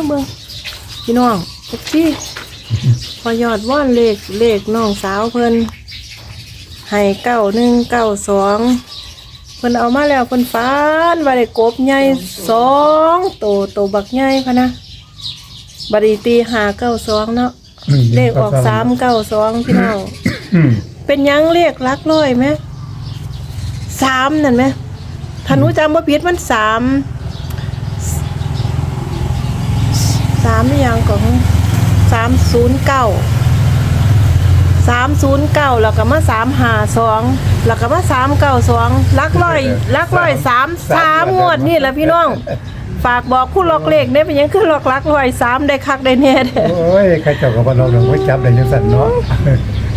เนี่ยเบิ่งพี่น้องทุกที่พอยอดว่อนเลขเลขน้องสาวเพิ่นให้เก้าหนึ่งเก้าสองเพิ่นเอามาแล้วเพิ่นฟันว่าได้กบใหญ่สองโตโตบักใหญ่พะนะบัดนีตีหาเก้าสองเนาะอืมเลขออกสามเก้าสองพี่น้องอืมเป็นหยังเลขหลักร้อยไหมสามนั่นไหมถ้าหนูจำว่าผิดมันสาม สามนี่ยังของสามศูนย์เก้าสามศูนย์เก้าแล้วก็มาสามหาสองแล้วก็มาสามเก้าสองลักร้อยลักร้อยสามสามงวดนี่แหละพี่น้อง ฝากบอกผู้ล็อกเลขเนี่ยเป็นหยังคือล็อกลักร้อยสามได้คักได้แน่เด้อโอ้ยใครเจับกับเราเราไว้จับได้ยังสั่นเนาะ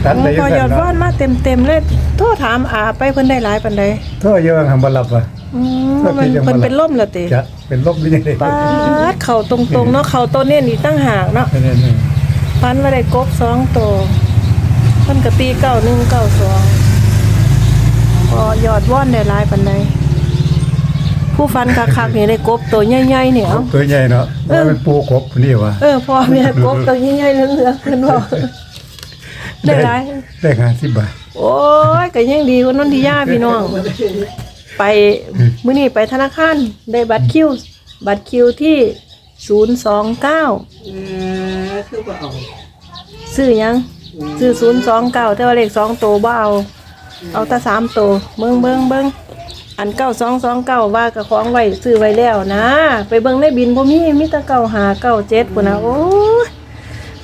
ตัดได้พยังอยสั่อนดเนาะว่านมาเต็มเต็มๆเลยโทษถามอาไปเพิ่นได้หลายปันใดโทษเยอะทำบหลับอะ อืมก็มันที่จะมาเพิ่นเป็นล่มแล้วติจะเป็นลบหรือยังไงปาดเข่าตรงๆเนาะเข่าตัวเนี่ยนี่ตั้งหากเนาะนี่นี่ฟันว่าได้กบสองตัวเพิ่นก็ตีเก้าหนึ่งเก้าสองพอยอดว่อนได้หลายปันใดผู้ฟันคักๆนี่ได้กบตัวใหญ่ๆเนี่ยเอาตัวใหญ่เนาะว่าเป็นปูกบนี่วะเออพอแม่กบตัวใหญ่ๆเหลืองๆเพิ่นบอกได้หลาย ได้ห้าสิบบาทโอ้ยก็ยังดีกว่านนทิยาพี่น้อง ไปมื้อนี้ไปธนาคารได้บัตรคิว บัตรคิวที่ศูนย์สองเก้าเออคือบ่เอาซื้อหยังซื้อศูนย์สองเก้าแต่ว่าเลขสองโตวบ่เอา เอาแต่สามโตวเบิ้งเบิ้งเบิ้งอันเก้าสองสองเก้าว่ากับของไว้ซื้อไว้แล้วนะ ไปเบิ้งในบินบ่มีมีแต่เก้าหาเก้าเจ็ดปุ่นนะโอ้ย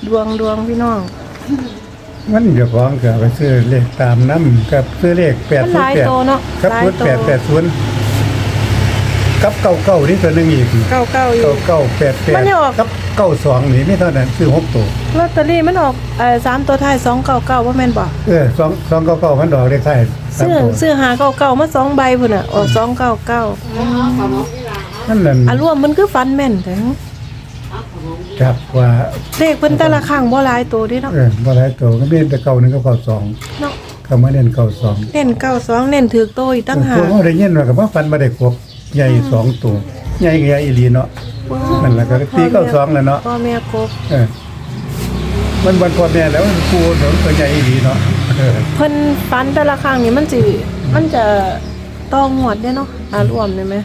ดวงดวงพี่น้อง มันเดี๋ยวของก็ไปซื้อเลขตามน้ำกับซื้อเลขแปดมันศูหนลายย์แปดโตเนาะกับหลายศูนย์โต แปดแปดศูนย์กับเก้าเก้านี่ตัวหนึงอีกเก้าเก้าอยู่ เก้าเก้าแปดแปมัดนยังออก กับเก้าสองนี่ไม่เท่านั้นซื้อหกตัวลอตเตอรี่มันออกเอ่อสามตัวท้ายสองเก้าเก้าว่าแม่นบอกเออสองสองเก้าเก้ามันดอกเลขท้ายสามซื้อตัวซื้อหาเก้าเก้ามาสองใบพุ่นอะออกสองเก้าเก้านั่นนั่นอารวมมันคือฟันแม่นแต่ จับว่าเลขเพิ่นแต่ละครั้งบ่หลายตัวเดิเนาะเออบ่หลายตัวก็มีแต่เก้าหนึ่งกับเก้าสองเนาะก็มาเน้นเก้าสองเน้นเก้าสองเน้นถือโตอีกตั้งหาตัวกเขาได้ยินว่ากับว่าฟันมาได้ครบใหญ่สองตัวใหญ่กับใหญ่อีหลีเนาะนั่นแหละก็ตีเก้าสองแล้วเนาะพ่อแม่กบเออมันวันพ่อแม่แล้วมันกูเดี๋ยวตัวใหญ่อีหลีเนาะเออเพิ่นฟันแต่ละครั้งนี่มันสิมันจะต้องงวดเด้เนาะอารวมได้ไหม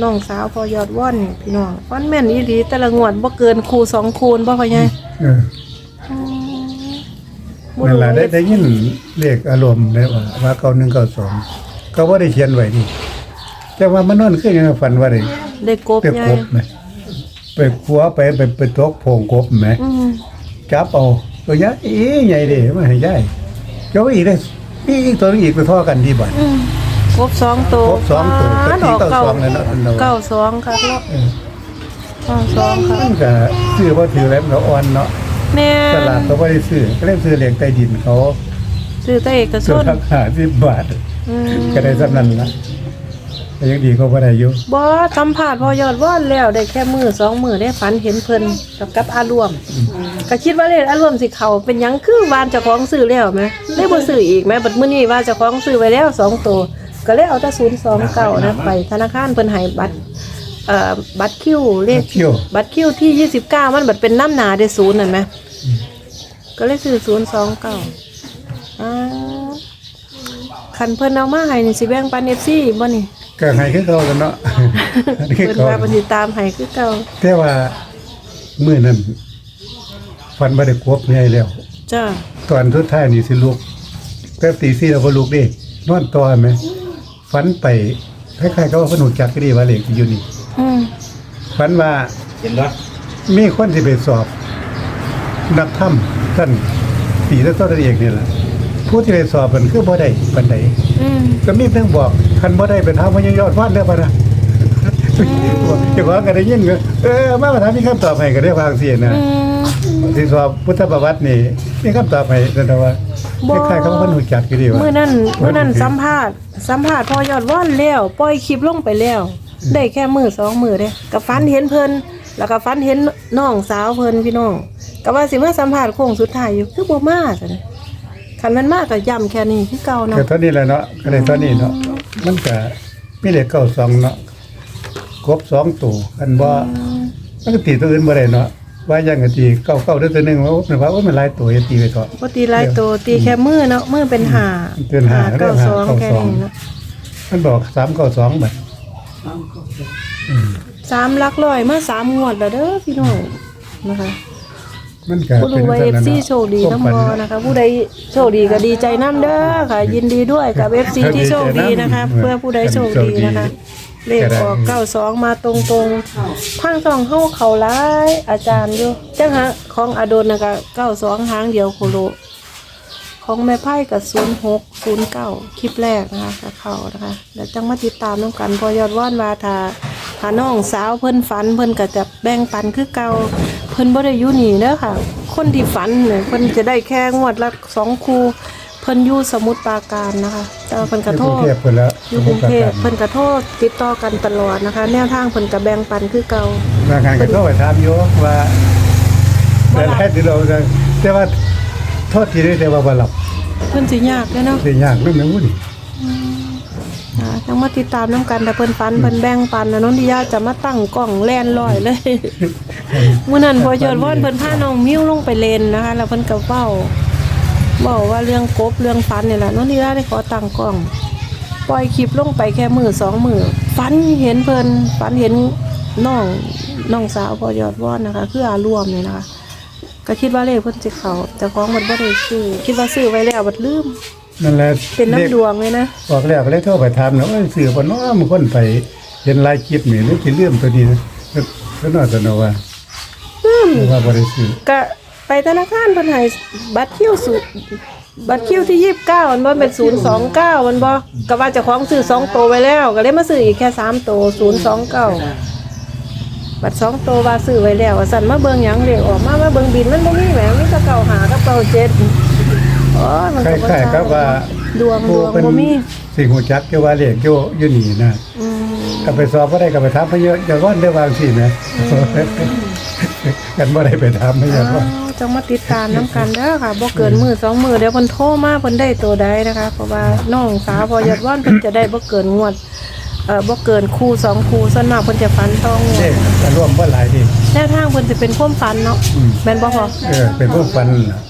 น้องสาวพอยอดว่อนนี่พี่น้องฟันแม่นอีหลีแต่ละงวดบ่เกินคูสองคูณบ่ค่อยใหญ่เออนั่นแหละได้ได้ยินเลขอารมณ์ได้ว่าว่าเก้าหนึ่งเก้าสองก็ว่าได้เขียนไว้นี่แต่ว่ามันนอนขึ้นยังฝันว่าได้ได้กบไปใหญ่กบไหมไปขัวไปไปไปตกโพงกบไหมอืมจับเอาตัวใหญ่อีใหญ่เด้มาให้ใหญ่เจ้าอีกได้นี่อีกตัวนึงอีกไปท่อกันดีบ่อืม ครบสองตัวครบสองตัวาก็ดที่อกเก้าเก้าสองเลยเนาะอันเราเก้าสองค่ะเนาะเออเก้าสองค่ะมันก็ซื้อบ่ถือแล้วมันก็อ่อนเนาะแม่ตลาดเขาบ่ได้ซื้อก็เล่นซื้อเหล็กใต้ดินเขา ซื้อแต่เอกชซื้อนราคา10บาทอืมก็ได้สำนั้นละแต่ยังดีก็บ่ได้อยู่บ่สัมผัสพอยอดว่อนแล้วได้แค่มือสองมือได้ฝันเห็นเพิ่นกับกับอารวม ก็คิดว่าเลขอารวมสิเขาเป็นหยังคือวานเจ้าของซื้อแล้วไหมได้บ่ซื้ออีกไหมบัดมื้อนี้ว่าเจ้าของซื้อไว้แล้วสองตัว ก็เลยเอาแต่029นะไปธนาคารเพิ่นให้บัตรเอ่อบัตรคิวเลขเที่ยวบัตรคิวที่29มันบัดเป็นน้ำหนาได้ศูนย์นั่นไหมก็เลยซื้อ029อ่าคันเพิ่นเอามาให้นี่สิแบ่งปัน FC บ่นี่ก็ให้คือเขากันเนาะ คือเพิ่นเขาว่าเพิ่นสิตามให้คือเก่าแต่ว่ามื้อนั้นฟันบ่ได้ควบใหญ่แล้ว จ้าตอนสุดท้ายนี่สิลุกแป๊บตีสี่เราบ่ลุกเดินอนต่อไหม ฝันไปคล้ายๆกับว่าเพนหูจักก็ดีว่าเหล็กอยู่นี่อืมฝันว่าเห็นบ่มีคนที่ไปสอบ นักถ้ำท่านปีและต้นเอกนี่แหละผู้ที่ไปสอบมันคือบ่ได้ปันใดอืมก็มีเพิ่งบอกคันบ่ได้เป็นทางมันยังยอดวาดแล้วปะนะเจ้าของก็ได้ยินก็เออมาประทานมีคำตอบให้ก็ได้วางเสียนะ อืมที่สอบพุทธประวัตินี่มีคำตอบให้แต่ว่า บ่ คล้ายๆกับว่าเพนหูจักก็ดีว่ามื้อนั้นมื้อนั้นสัมภาษณ์สัมภาษณ์พอยอดว่อนแล้วปล่อยคลิปลงไปแล้ว ได้แค่มือสองมือเด้ก็ฝันเห็นเพิ่นแล้วก็ฝันเห็นน้องสาวเพิ่นพี่น้องก็ว่าสิมาสัมภาษณ์โค้งสุดท้ายอยู่คือบ่มาซั่นคันมันมาก็ย้ำแค่นี้คือเก่าเนาะก็เท่านี้แหละเนาะก็เลยเท่านี้เนาะมันก็มีเลขเก้าสองเนาะครบสองตัวคันบ่มันก็ตีตัวอื่นบ่ได้เนาะ ว่าอย่างก็ตีเก้าเก้าได้ตัวหนึงว่ามันว่าโอ้ยมันหลายตัวอย่าตีไปเถอะ ปกติหลายตัวตีแค่มือเนาะมือเป็นหาเป็นหาเก้าสองเก้าแค่สอง นี้เนาะมันบอกสามเก้าสองบัดเอาเข้าไปอืมสามหลักร้อยมาสามงวดแล้วเด้อพี่น้องนะคะมันก็ผู้รู้ว่าเอฟซีโชคดีน้ำมอนะคะ ผู้ใดโชคดีก็ดีใจน้ำเด้อค่ะ ยินดีด้วยกับเอฟซีที่โชคดีนะคะ เพื่อผู้ใดโชคดีนะคะ เลขออกเก้าสองมาตรงๆทางสองเข้าเขาร้ายอาจารย์อยู่จังฮะของอดลนะคะเก้าสองหางเดียวโคโลของแม่ไพ่กับศูนย์หกศูนย์เก้าคลิปแรกนะคะกับเขานะคะเดี๋ยวจังมาติดตามน้องกันพอยอดว่านวาทาถ้าน้องสาวเพิ่นฝันเพิ่นก็จะแบ่งปันคือเก่าเพิ่นบ่ได้อยู่นี่เด้อค่ะ คนที่ฝันเนี่ยเพิ่นจะได้แค่งวดละสองคู เพิ่นอยู่สมุทรปราการนะคะแต่ว่าเพิ่นกระโทกรุงษเทพเพิ่นแล้วอยู่กรุงเทพเพิ่นกระโทษติดต่อกันตลอดนะคะ แนวทางเพิ่นกระแบ่งปันคือเก่าทางการก็โทรไปถามอยู่ว่าบ่แต่หลับแท้ที่เราจะแต่ว่าโทษทีได้แต่ว่าบ่หลับเพิ่นสิยากเด้อเนาะสิยากนำแม่นบ่นี่อ่าต้องมาติดตามน้ำกันแต่เพิ่นฟันเพิ่นแบ่งปันนะน้องดิยาจะมาตั้งกล้องแล่นลอยเลยมื้อนั้นพอยอดว่อนเพิ่นพาน้องมิ้วลงไปเล่นนะคะ แล้วเพิ่นก็เว้า เว้าว่าเรื่องกบเรื่องฟันนี่แหละน้องดิยาได้ขอตั้งกล้อง ปล่อยคลิปลงไปแค่มือสองมือฝันเห็นเพิ่นฝันเห็นน้องน้องสาวพอยอดว่อนนะคะ คืออารวมเนี่ยนะคะก็คิดว่าเลขเพิ่นสิเข้าแต่ของมันบ่ได้ซื้อคิดว่าซื้อไว้แล้วบัดลืมนั่นแหละเป็นน้ำดวงเลยนะออกแล้วก็เลยโทรไปถามนะว่าสื่อบ่เนาะมันคนไปเห็นหลายคลิปนี่นึกสิลืมตัวนี้นะก็น่าจะเนาะว่าลืมว่าบ่ได้ซื้อก็ ไปธนาคารเพิ่นให้บัตรคิวสุบัตรคิวที่ยี่สิบเก้ามันบ่เป็นศูนย์สองเก้ามันบ่ก็ว่าเจะของซื้อสองโตวไว้แล้ว ก็เลยมาซื้ออีกแค่สามโตศูนย์สองเก้าบัตรสองโตวว่าซื้อไว้แล้วว่าสั่นมาเบิ่งหยังเรียกออกมามาเบิ่งบินมันบ่มีแหมมีแต่เก่าหากับเก่าเจ็ดโอ้ยมันคก็บ่ล้ายๆกับว่าดวงดผู้วงเป็นบ่มีสิฮู้จักอยู่ว่าเลขอยู่อยู่นี่นะอืม ก็ไปสอบบ่ได้ก็ไปถามพะเยอะอย่าว่าได้วางสินะกันบ่ได้ไปถามพะเยอะว่า อ้าวจังมาติดตามน้ำกันเด้อค่ะบ่เกินมือสองมือเดี๋ยวเพิ่นโทรมาเพิ่นได้ตัวใดนะคะ เพราะว่าน้องสาวพอยอดว่านเพิ่นจะได้บ่เกินงวดเอ่อบ่เกินคู่สองคู่ส่วนมากเพิ่นจะฟันต้องงวเด้ดก็ร่วมบ่หลายดิแนวทางเพิ่นสิเป็นความฝันเนาะอืมแม่นบ่พอเออเป็นพวกฟันน่ะ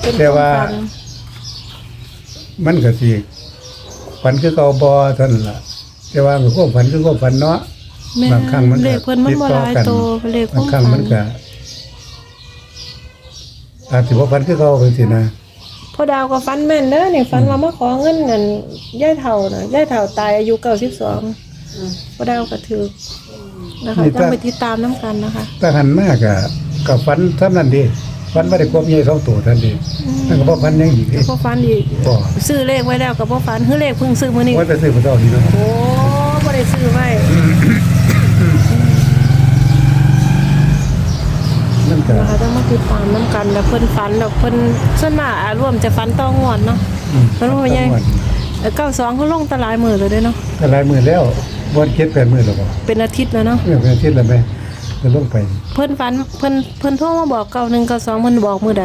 เป็นแต่ว่าความฝันมันก็สิฝันคือเก่าบ่เท่านั้นล่ะ แต่ว่ามันความฝันคือความฝันเนาะ แม่บางครั้งมันก็เลขเพิ่นมันบ่หลายโตเป็นเลขคบางวามครั้งฝัมันนก็ อาจสิบ่ฝันคือเก่าจังซี่นะพ่อดาวก็ฝันแม่นเด้อนี่ฝันว่ามาขอเงินนั่นยายเฒ่าน่ะยายเฒ่าตายอายุ92พ่อดาวก็ถือนะคะต้องไปติดตามน้ำกันนะคะถ้าหันมากก็ก็ฝันซ้ำนั้นดิฝันบ่ได้ควบใหญ่สองตัวเท่านนเดิมันก็บ่ฝันหยังอีกเด้พ่อฝันอีกบ่ซื้อเลขไว้แล้วกับพ่อฝันคือเลขเพิ่งซื้อมื้อนี้ว่าจะซื้อบ่เท่านี้เนาะโอ้บ่ได้ซื้อไว้ มันก็นะคะต้องมาติดตามน้ำกันแล้วเพิ่นฝันแล้วเพิ่นส่วนมากอารวมจะฝันต้องงวดเนาะอืมมันว่าไงแล้ว92เขาลงตลายมือเลยเด้อเนาะก็หลายมื้อแล้วบ่เก็บแปดมื้อแล้วบ่เป็นอาทิตย์แล้วเนาะเออเป็นอาทิตย์แล้วแม่จะลงไป เพิ่นฝันเพิ่นเพิ่นโทรมาบอก91 92เพิ่นบอกมื้อใด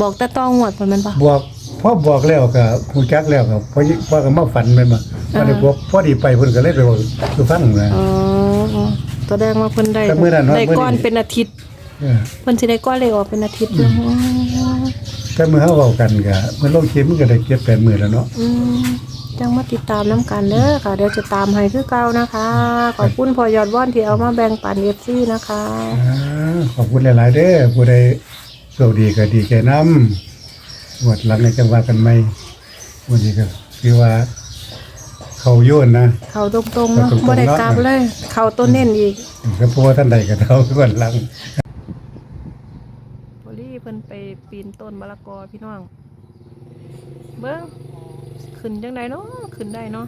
บอกแต่ต้องงวดเพิ่นแม่นปะบอกพอบอกแล้วก็ฮู้จักแล้วก็พอพอก็มาฝันแม่นบ่บ่ได้บอกพอดีไปเพิ่นก็เลยไปบอกสู่ฟังนะอ๋ออ๋อแสดงว่าเพิ่นได้แต่มื้อนั้นเนาะได้มื้อนี้ก้อนเป็นอาทิตย์ เออเพิ่นสิได้ก้อนเลขออกเป็นอาทิตย์เลยแต่มื้อเฮาเว้ากันก็เพิ่นลงคลิปมันก็ได้เก็บแปดมื้อแล้วเนาะอืมจังมาติดตามน้ำกันเด้อค่ะ เดี๋ยวจะตามให้คือเก่านะคะ ขอบคุณพอยอดว่อนที่เอามาแบ่งปันเอฟซีนะคะ อ่าขอบคุณหลาย ๆ เด้อผู้ใดโชคดีก็ดีแก่นำหมดหลังในจังหวะกันใหม่วันนี้ก็คือว่า เขาโยนนะ เขาตรงๆเนาะเขาตรงๆ บ่ได้เนาะกลับเลย เขาตัวเน้นอีก ก็เพราะว่าท่านใดก็เท่าก่อนหลังพอลี่เพิ่นไปีนต้นมะละกอพี่น้อง เบิ้งขึ้นจังไดเนาะขึ้นได้เนาะ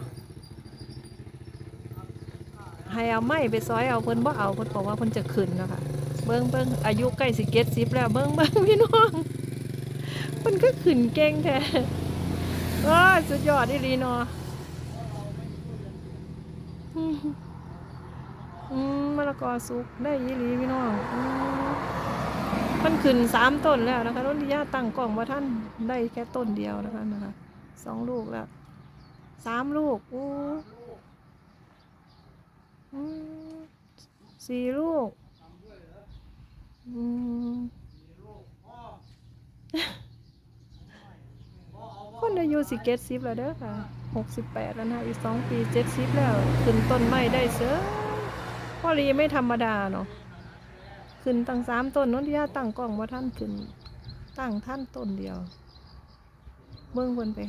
ให้เอาไม้ไปซอยเอาเพิ่นบ่เอาเพิ่นบอกว่าเพิ่นจะขึ้นนะคะเบิ้งเบิ้งอายุใกล้สิเก็ดสิบแล้วเบิ้งเบิ้งพี่น้องเพิ่นก็ขึ้นเก่งแท้ว้าสุดยอดอีหลีเนาะอืมมะละกอสุกได้อีหลีพี่น้องอ มันขึ้นสามต้นแล้วนะคะต้นที่ย่าตั้งกล่องว่าท่านได้แค่ต้นเดียวนะคะนะคะสองลูกแล้วสามลูกอู้สี่ลูกอืมคนอายุสิเกตซิบแล้วเด้อค่ะหกสิบแปดแล้วนะอีกสองปีเจ็ดสิบแล้ว ขึ้นต้นไม้ได้เสือพ่อรีไม่ธรรมดาเนาะ ขึ้นตั้งสามต้นนนที่ยาตั้งกล้องว่าท่านขึ้น ตั้งท่านต้นเดียว เบิ่งคนไป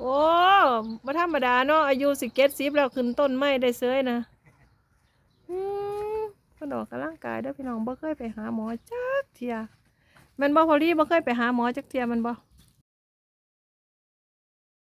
โอ้มาธรรมดาเนาะอายุสิเกตซิบแล้วขึ้นต้นไม้ได้เสือนะอืมเพิ่นออกกำลังกายเด้อพี่น้องบ่เคยไปหาหมอจักเทียมันบ่พอลี่บ่เคยไปหาหมอจักเทียมันบ่